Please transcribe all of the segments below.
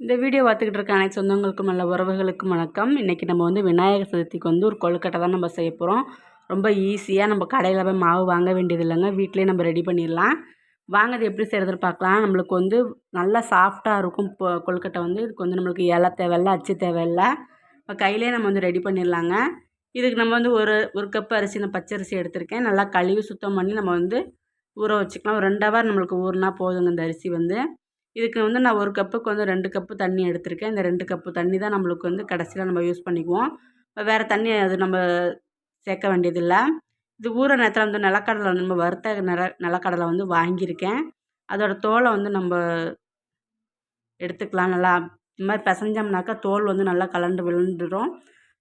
இந்த வீடியோ பார்த்துக்கிட்டு இருக்க அனைத்து சொந்தங்களுக்கும் நல்ல உறவுகளுக்கும் வணக்கம். இன்றைக்கி நம்ம வந்து விநாயகர் சதுர்த்திக்கு வந்து ஒரு கொழுக்கட்டை தான் நம்ம செய்ய போகிறோம் ரொம்ப ஈஸியாக நம்ம கடையில் போய் மாவு வாங்க வேண்டியது இல்லைங்க வீட்டிலே நம்ம ரெடி பண்ணிடலாம். வாங்க அது எப்படி செய்கிறதுன்னு பார்க்கலாம். நம்மளுக்கு வந்து நல்லா சாஃப்டாக இருக்கும் இப்போ கொழுக்கட்டை வந்து. இதுக்கு வந்து நம்மளுக்கு இலை தேவையில்ல அச்சு தேவையில்லை. இப்போ கையிலே நம்ம வந்து ரெடி பண்ணிடலாங்க. இதுக்கு நம்ம வந்து ஒரு ஒரு கப் அரிசி நான் பச்சரிசி எடுத்திருக்கேன். நல்லா கழுவி சுத்தம் பண்ணி நம்ம வந்து ஊற வச்சுக்கலாம். ஒரு ரெண்டு ஹவர் நம்மளுக்கு ஊறினா போதுங்க இந்த அரிசி வந்து. இதுக்கு வந்து நான் ஒரு கப்புக்கு வந்து ரெண்டு கப்பு தண்ணி எடுத்திருக்கேன். இந்த ரெண்டு கப்பு தண்ணி தான் நம்மளுக்கு வந்து கடைசியில் நம்ம யூஸ் பண்ணிக்குவோம். வேறு தண்ணி அது நம்ம சேர்க்க வேண்டியதில்லை. இது ஊற நேரத்தில் வந்து நிலக்கடலை நம்ம வறுத்த நில நிலக்கடலை வந்து வாங்கியிருக்கேன். அதோடய தோலை வந்து நம்ம எடுத்துக்கலாம். நல்லா இந்த மாதிரி பிசைஞ்சோம்னாக்கா தோல் வந்து நல்லா கலண்டு விழுந்துடும்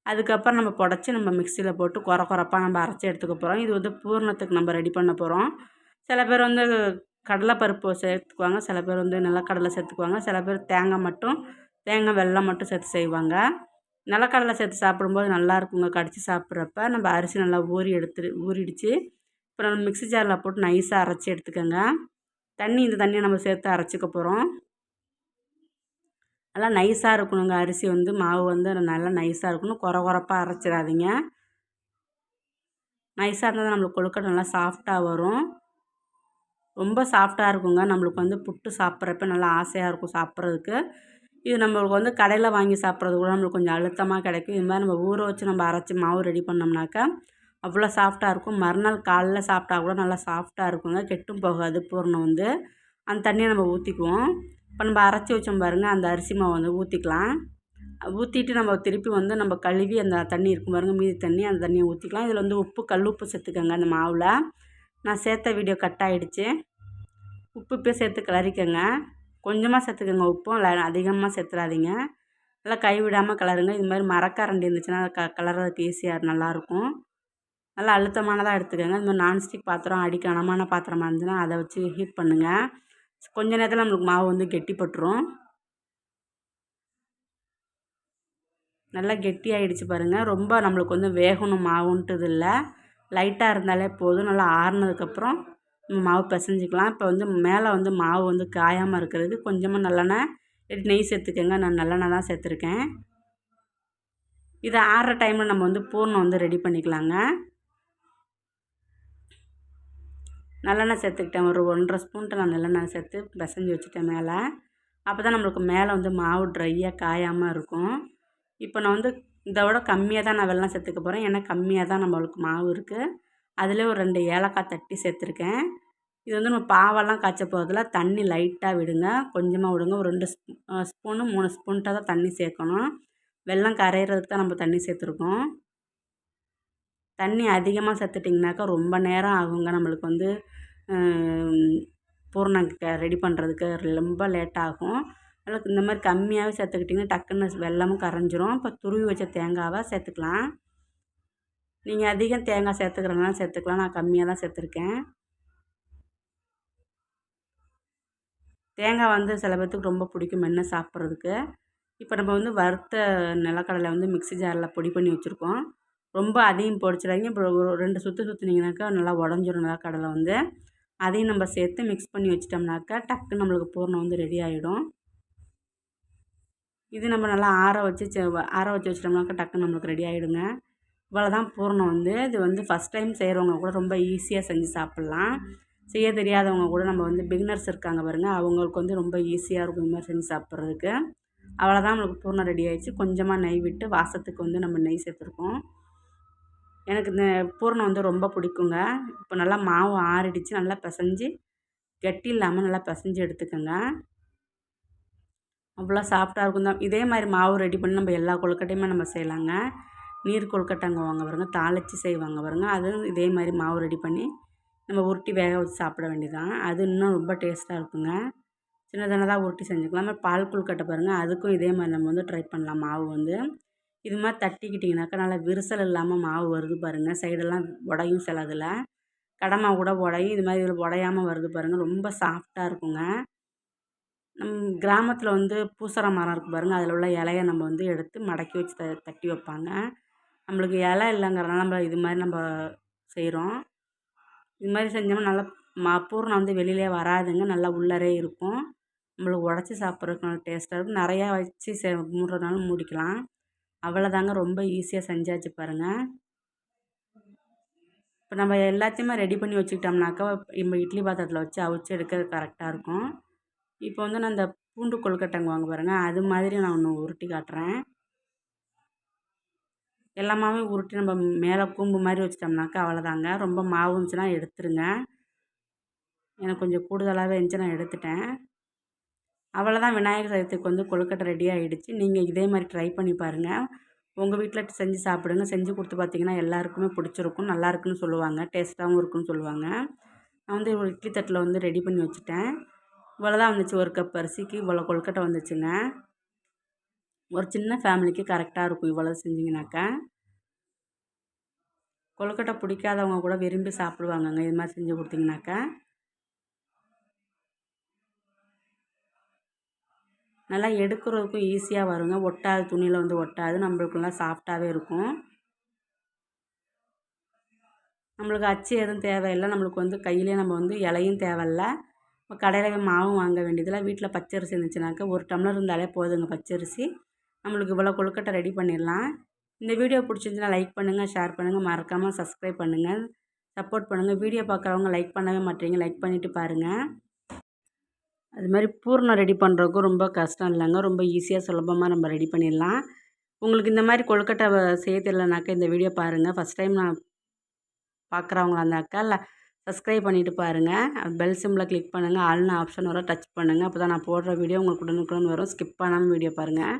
அதுக்கப்புறம் நம்ம புடச்சி நம்ம மிக்சியில் போட்டு குறை குறப்பாக நம்ம அரைச்சி எடுத்துக்க போகிறோம் இது வந்து பூர்ணத்துக்கு நம்ம ரெடி பண்ண போகிறோம் சில பேர் வந்து கடலைப்பருப்பு சேர்த்துக்குவாங்க. சில பேர் வந்து நிலக்கடலை சேர்த்துக்குவாங்க. சில பேர் தேங்காய் மட்டும் தேங்காய் வெல்லம் மட்டும் சேர்த்து செய்வாங்க. நிலக்கடலை சேர்த்து சாப்பிடும்போது நல்லா இருக்குங்க. கடித்து சாப்பிட்றப்ப நம்ம அரிசி நல்லா ஊறி எடுத்து ஊறிடுச்சு. அப்புறம் நம்ம மிக்ஸி ஜாரில் போட்டு நைஸாக அரைச்சி எடுத்துக்கோங்க. தண்ணி இந்த தண்ணியை நம்ம சேர்த்து அரைச்சிக்க போகிறோம் நல்லா நைஸாக இருக்கணுங்க. அரிசி வந்து மாவு வந்து நல்லா நைஸாக இருக்கணும். குற குறப்பாக அரைச்சிடாதீங்க. நைஸாக இருந்தால் தான் நம்மளுக்கு கொழுக்கட்டை நல்லா சாஃப்டாக வரும். ரொம்ப சாஃப்டாக இருக்குங்க. நம்மளுக்கு வந்து புட்டு சாப்பிட்றப்ப நல்லா ஆசையாக இருக்கும் சாப்பிட்றதுக்கு. இது நம்மளுக்கு வந்து கடையில் வாங்கி சாப்பிட்றது கூட நம்மளுக்கு கொஞ்சம் அழுத்தமாக கிடைக்கும். இது மாதிரி நம்ம ஊற வச்சு நம்ம அரைச்சி மாவு ரெடி பண்ணோம்னாக்கா அவ்வளோ சாஃப்டாக இருக்கும். மறுநாள் காலைல சாப்பிட்டா கூட நல்லா சாஃப்டாக இருக்குங்க. கெட்டும் போகாது பூர்ணம் வந்து. அந்த தண்ணியை நம்ம ஊற்றிக்குவோம் இப்போ நம்ம அரைச்சி வச்சோம் பாருங்கள் அந்த அரிசி மாவு வந்து ஊற்றிக்கலாம் ஊற்றிட்டு நம்ம திருப்பி வந்து நம்ம கழுவி அந்த தண்ணி இருக்கும் பாருங்கள் மீதி தண்ணி அந்த தண்ணியை ஊற்றிக்கலாம் இதில் வந்து உப்பு கல் உப்பு சேர்த்துக்கோங்க அந்த மாவில். நான் சேர்த்த வீடியோ கட் ஆகிடுச்சு உப்பு இப்போ சேர்த்து கிளறிக்கங்க. கொஞ்சமாக சேர்த்துக்கோங்க உப்பும் அதிகமாக சேர்த்துறாதீங்க. நல்லா கைவிடாமல் கிளறுங்க. இது மாதிரி மரக்கரண்டி இருந்துச்சுன்னா க கலர்றதுக்கு ஈஸியாக நல்லாயிருக்கும். நல்லா அழுத்தமானதாக எடுத்துக்கோங்க. இது மாதிரி நான்ஸ்டிக் பாத்திரம் அடி கனமான பாத்திரமாக இருந்துச்சுன்னா அதை வச்சு ஹீட் பண்ணுங்கள் கொஞ்ச நேரத்தில் நம்மளுக்கு மாவு வந்து கெட்டிப்பட்டுரும் நல்லா கெட்டி ஆகிடுச்சு பாருங்கள் ரொம்ப நம்மளுக்கு வந்து வேகணும் மாவுன்ட்டு இல்லை. லைட்டாக இருந்தாலே போதும். நல்லா ஆறுனதுக்கப்புறம் மாவு பிசைஞ்சிக்கலாம். இப்போ வந்து மேலே வந்து மாவு வந்து காயாமல் இருக்கிறது கொஞ்சமாக நல்லெண்ணெய் நெய் சேர்த்துக்கோங்க. நான் நல்லெண்ணெய் தான் சேர்த்துருக்கேன். இதை ஆறுற டைமில் நம்ம வந்து பூர்ணம் வந்து ரெடி பண்ணிக்கலாங்க. நல்லெண்ணெய் சேர்த்துக்கிட்டேன். ஒரு ஒன்றரை ஸ்பூன்ட்டு நான் நல்லெண்ணெய் சேர்த்து பிசைஞ்சு வச்சுட்டேன் மேலே. அப்போ தான் நம்மளுக்கு மேலே வந்து மாவு ட்ரையாக காயாமல் இருக்கும். இப்போ நான் வந்து இதை விட கம்மியாக தான் நான் வெள்ளம் சேர்த்துக்க போகிறேன் ஏன்னா கம்மியாக தான் நம்மளுக்கு மாவு இருக்குது அதில் ஒரு ரெண்டு ஏலக்காய் தட்டி சேர்த்துருக்கேன். இது வந்து நம்ம பாவெல்லாம் காய்ச்ச போகிறதுல தண்ணி லைட்டாக விடுங்க. கொஞ்சமாக விடுங்க. ஒரு ரெண்டு ஸ்பூனு மூணு ஸ்பூன்ட்டாக தான் தண்ணி சேர்க்கணும். வெள்ளம் கரையிறதுக்கு தான் நம்ம தண்ணி சேர்த்துருக்கோம். தண்ணி அதிகமாக சேர்த்துட்டிங்கனாக்கா ரொம்ப நேரம் ஆகுங்க. நம்மளுக்கு வந்து பூர்ணம் ரெடி பண்ணுறதுக்கு ரொம்ப லேட் ஆகும். அதனால் இந்த மாதிரி கம்மியாகவே சேர்த்துக்கிட்டிங்கன்னா டக்குன்னு வெள்ளமும் கரைஞ்சிரும். இப்போ துருவி வச்ச தேங்காவை சேர்த்துக்கலாம். நீங்கள் அதிகம் தேங்காய் சேர்த்துக்கிறனாலும் சேர்த்துக்கலாம். நான் கம்மியாக தான் சேர்த்துருக்கேன். தேங்காய் வந்து சில பேர்த்துக்கு ரொம்ப பிடிக்கும் மென்று சாப்பிட்றதுக்கு. இப்போ நம்ம வந்து வறுத்த நிலக்கடலை வந்து மிக்ஸி ஜாரில் பொடி பண்ணி வச்சுருக்கோம். ரொம்ப அதையும் பொடிச்சிடாங்க இப்போ ஒரு ரெண்டு சுற்று சுற்றுனீங்கனாக்கா நல்லா உடஞ்சிரும் நிலக்கடலை வந்து. அதையும் நம்ம சேர்த்து மிக்ஸ் பண்ணி வச்சிட்டோம்னாக்கா டக்குன்னு நம்மளுக்கு பூர்ணம் வந்து ரெடி ஆகிடும் இது நம்ம நல்லா ஆற வச்சு செ ஆற வச்சு வச்சிட்டோம்னாக்கா டக்குன்னு நம்மளுக்கு ரெடி ஆகிடுங்க இவ்வளோ தான் பூரணம் வந்து. இது வந்து ஃபஸ்ட் டைம் செய்கிறவங்க கூட ரொம்ப ஈஸியாக செஞ்சு சாப்பிட்லாம். செய்ய தெரியாதவங்க கூட நம்ம வந்து பிகினர்ஸ் இருக்காங்க பாருங்கள் அவங்களுக்கு வந்து ரொம்ப ஈஸியாக இருக்கும் இந்த மாதிரி செஞ்சு சாப்பிட்றதுக்கு. அவ்வளோதான் நம்மளுக்கு பூர்ணம் ரெடி ஆகிடுச்சு கொஞ்சமாக நெய் விட்டு வாசத்துக்கு வந்து நம்ம நெய் சேர்த்துருக்கோம். எனக்கு இந்த பூர்ணம் வந்து ரொம்ப பிடிக்குங்க. இப்போ நல்லா மாவு ஆறிடுச்சு. நல்லா பிசைஞ்சு கெட்டி இல்லாமல் நல்லா பிசைஞ்சு எடுத்துக்கோங்க. அவ்வளோ சாஃப்டாக இருக்கும் தான். இதே மாதிரி மாவு ரெடி பண்ணி நம்ம எல்லா கொழுக்கட்டையுமே நம்ம செய்யலாங்க. நீர் கொழுக்கட்டைங்க வாங்க பாருங்க தாளித்து செய்வாங்க பாருங்க. அதுவும் இதே மாதிரி மாவு ரெடி பண்ணி நம்ம உருட்டி வேக வச்சு சாப்பிட வேண்டியதான் அது இன்னும் ரொம்ப டேஸ்ட்டாக இருக்குங்க. சின்ன சின்னதாக உருட்டி செஞ்சுக்கலாம். பால் கொழுக்கட்டை பாருங்கள் அதுக்கும் இதே மாதிரி நம்ம வந்து ட்ரை பண்ணலாம் மாவு வந்து. இது மாதிரி தட்டிக்கிட்டிங்கனாக்கா நல்லா விரிசல் இல்லாமல் மாவு வருது பாருங்கள் சைடெல்லாம் உடையும் சிலதில் கடை மாவு கூட உடையும். இது மாதிரி இதில் உடையாமல் வருது பாருங்கள் ரொம்ப சாஃப்டாக இருக்குங்க. கிராமத்தில் வந்து பூசர மரம் இருக்குது பாருங்கள் அதில் உள்ள இலைய நம்ம வந்து எடுத்து மடக்கி வச்சு த தட்டி வைப்பாங்க. நம்மளுக்கு இலை இல்லைங்கிறனால நம்ம இது மாதிரி நம்ம செய்கிறோம் இது மாதிரி செஞ்சோம்னா நல்லா ம பூரணம் வந்து வெளியிலே வராதுங்க. நல்லா உள்ளரே இருக்கும். நம்மளுக்கு உடச்சி சாப்பிட்றதுக்கு நல்லா டேஸ்ட்டாக இருக்கும். நிறையா வச்சு செ மூடுறதுனாலும் மூடிக்கலாம். அவ்வளோதாங்க ரொம்ப ஈஸியாக செஞ்சாச்சு பாருங்கள் இப்போ நம்ம எல்லாத்தையுமே ரெடி பண்ணி வச்சுக்கிட்டோம்னாக்கா நம்ம இட்லி பாத்திரத்தில் வச்சு அவிச்சு எடுக்க கரெக்டாக இருக்கும். இப்போ வந்து நான் இந்த பூண்டு கொழுக்கட்டைங்க வாங்க பாருங்கள் அது மாதிரி நான் ஒன்று உருட்டி காட்டுறேன். எல்லாமே உருட்டி நம்ம மேலே கூம்பு மாதிரி வச்சிட்டோம்னாக்கா அவ்வளோதாங்க. ரொம்ப மாவு இருந்துச்சுன்னா எடுத்துருங்க. எனக்கு கொஞ்சம் கூடுதலாகவே இருந்துச்சு நான் எடுத்துட்டேன். அவ்வளோதான் விநாயகர் சதுர்த்திக்கு வந்து கொழுக்கட்டை ரெடி ஆகிடுச்சு நீங்கள் இதே மாதிரி ட்ரை பண்ணி பாருங்கள் உங்கள் வீட்டில் செஞ்சு சாப்பிடுங்க. செஞ்சு கொடுத்து பார்த்தீங்கன்னா எல்லாருக்குமே பிடிச்சிருக்கும். நல்லா இருக்குன்னு சொல்லுவாங்க. டேஸ்ட்டாகவும் இருக்குன்னு சொல்லுவாங்க. நான் வந்து ஒரு இட்லி தட்டில் வந்து ரெடி பண்ணி வச்சுட்டேன். இவ்வளோ தான் வந்துச்சு ஒரு கப் அரிசிக்கு. இவ்வளோ கொழுக்கட்டை வந்துச்சுங்க. ஒரு சின்ன ஃபேமிலிக்கு கரெக்டாக இருக்கும் இவ்வளோ செஞ்சிங்கனாக்கா கொழுக்கட்டை பிடிக்காதவங்க கூட விரும்பி சாப்பிடுவாங்கங்க. இது மாதிரி செஞ்சு கொடுத்தீங்கனாக்கா நல்லா எடுக்கிறதுக்கும் ஈஸியாக வருங்க. ஒட்டாது துணியில் வந்து ஒட்டாது. நம்மளுக்கு நல்லா சாஃப்டாகவே இருக்கும். நம்மளுக்கு அச்சு எதுவும் தேவையில்லை. நம்மளுக்கு வந்து கையிலே நம்ம வந்து இலையும் தேவையில்ல. இப்போ கடையில் மாவும் வாங்க வேண்டியதில்லை வீட்டில் பச்சரிசி இருந்துச்சுனாக்கா ஒரு டம்ளர் இருந்தாலே போதுங்க பச்சரிசி. நம்மளுக்கு இவ்வளோ கொழுக்கட்டை ரெடி பண்ணிடலாம். இந்த வீடியோ பிடிச்சிருந்துச்சுன்னா லைக் பண்ணுங்கள் ஷேர் பண்ணுங்கள் மறக்காமல் சப்ஸ்கிரைப் பண்ணுங்கள் சப்போர்ட் பண்ணுங்கள் வீடியோ பார்க்குறவங்க லைக் பண்ணவே மாட்டீங்க லைக் பண்ணிவிட்டு பாருங்கள் அது மாதிரி பூர்ணம் ரெடி பண்ணுறதுக்கும் ரொம்ப கஷ்டம் இல்லைங்க. ரொம்ப ஈஸியாக சுலபமாக நம்ம ரெடி பண்ணிடலாம். உங்களுக்கு இந்த மாதிரி கொழுக்கட்டை செய்ய தெரியலனாக்கா இந்த வீடியோ பாருங்கள் ஃபஸ்ட் டைம் நான் பார்க்குறவங்களா இருந்தாக்கா இல்லை சப்ஸ்கிரைப் பண்ணிவிட்டு பாருங்கள் பெல் சிம்மில் கிளிக் பண்ணுங்கள் ஆல்னு ஆப்ஷன் வரும். டச் பண்ணுங்கள் அப்போ தான் நான் போடுற வீடியோ உங்களுக்கு உடனுக்குடன் வரும். ஸ்கிப் பண்ணாமல் வீடியோ பாருங்கள்